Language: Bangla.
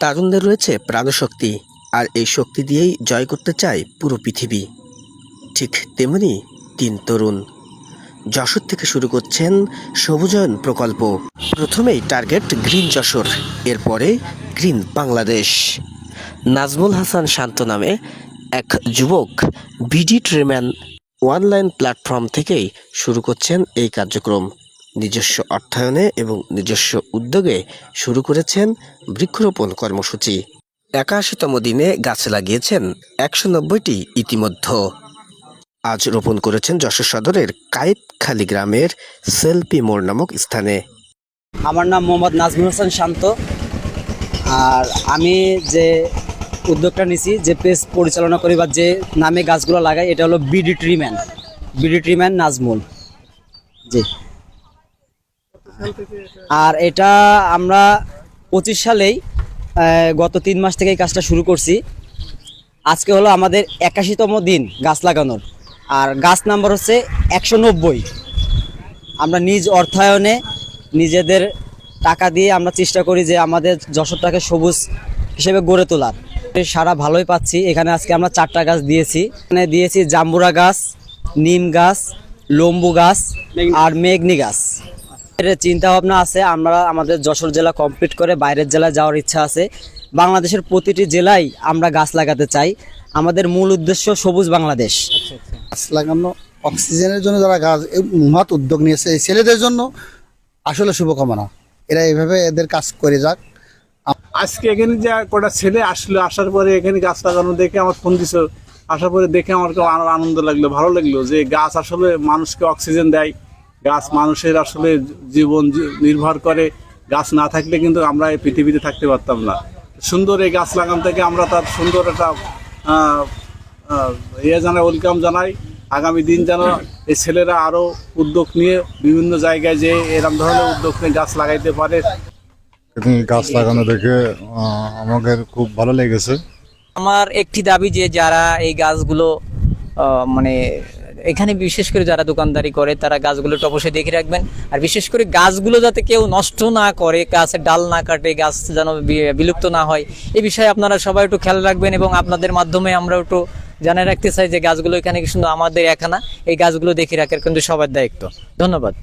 তারুণ্যের রয়েছে প্রাণশক্তি, আর এই শক্তি দিয়েই জয় করতে চায় পুরো পৃথিবী। ঠিক তেমনি তিন তরুণ। যশোর থেকে শুরু করছেন সবুজায়ন প্রকল্প। প্রথমেই টার্গেট গ্রিন যশোর, এরপরে গ্রিন বাংলাদেশ। নাজমুল হাসান শান্ত নামে এক যুবক, বিডি ট্রেম্যান অনলাইন প্ল্যাটফর্ম থেকেই শুরু করছেন এই কার্যক্রম। নিজস্ব অর্থায়নে এবং নিজস্ব উদ্যোগে শুরু করেছেন বৃক্ষরোপণ কর্মসূচি। একাশিতম দিনে গাছ লাগিয়েছেন একশো নব্বইটি ইতিমধ্যে। আজ রোপণ করেছেন যশোর সদরের কায়েতখালী গ্রামের সেলফি মোড় নামক স্থানে। আমার নাম মোহাম্মদ নাজমুল হোসেন শান্ত। আর আমি যে উদ্যোগটা নিছি, যে পেজ পরিচালনা করি বা যে নামে গাছগুলো লাগাই, এটা হলো B D tree man. B D tree man Nazmul. জি। আর এটা আমরা পঁচিশ সালেই গত তিন মাস থেকে এই কাজটা শুরু করছি। আজকে হলো আমাদের একাশিতম দিন গাছ লাগানোর। আর গাছ নাম্বার হচ্ছে একশো নব্বই। আমরা নিজ অর্থায়নে নিজেদের টাকা দিয়ে আমরা চেষ্টা করি যে আমাদের যশোরটাকে সবুজ হিসেবে গড়ে তোলার। সারা ভালোই পাচ্ছি। এখানে আজকে আমরা চারটা গাছ দিয়েছি। এখানে দিয়েছি জাম্বুরা গাছ, নিম গাছ, লম্বু গাছ আর মেঘনি গাছ। চিন্তা ভাবনা আছে আমরা আমাদের যশোর জেলা কমপ্লিট করে বাইরের জেলায় যাওয়ার ইচ্ছা আছে। বাংলাদেশের প্রতিটি জেলায় আমরা গাছ লাগাতে চাই। আমাদের মূল উদ্দেশ্য সবুজ বাংলাদেশ। গাছ লাগানো অক্সিজেনের জন্য যারা গাছ মহৎ উদ্যোগ নিয়েছে এই ছেলেদের জন্য আসলে শুভকামনা। এরা এইভাবে এদের কাজ করে যাক। আজকে এখানে যে কটা ছেলে আসলো আসার পরে এখানে গাছ লাগানো দেখে আমার ফোন দিছ। আসার পরে দেখে আমার আনন্দ লাগল ভালো লাগল যে গাছ আসলে মানুষকে অক্সিজেন দেয়। গাছ মানুষের আসলে জীবন নির্ভর করে। গাছ না থাকলে কিন্তু আমরা এই পৃথিবীতে থাকতে পারতাম না। সুন্দর এই গাছ লাগান থেকে আমরা তার সুন্দর একটা ইয়ে জানাই ওয়েলকাম জানাই। আগামী দিন যেন এই ছেলেরা আরও উদ্যোগ নিয়ে বিভিন্ন জায়গায় যে এরকম ধরনের উদ্যোগ নিয়ে গাছ লাগাইতে পারে। গাছ লাগানো দেখে আমাদের খুব ভালো লেগেছে। আমার একটি দাবি যে যারা এই গাছগুলো মানে এখানে বিশেষ করে যারা দোকানদারি করে, তারা গাছগুলো অবশ্যই দেখে রাখবেন। আর বিশেষ করে গাছগুলো যাতে কেউ নষ্ট না করে গাছের ডাল না কাটে, গাছ যেন বিলুপ্ত না হয় এই বিষয়ে আপনারা সবাই একটু খেয়াল রাখবেন এবং আপনাদের মাধ্যমে আমরা একটু জানিয়ে রাখতে চাই যে গাছগুলো এখানে কি আমাদের এখানা এই গাছগুলো দেখে রাখার কিন্তু সবার দায়িত্ব। ধন্যবাদ।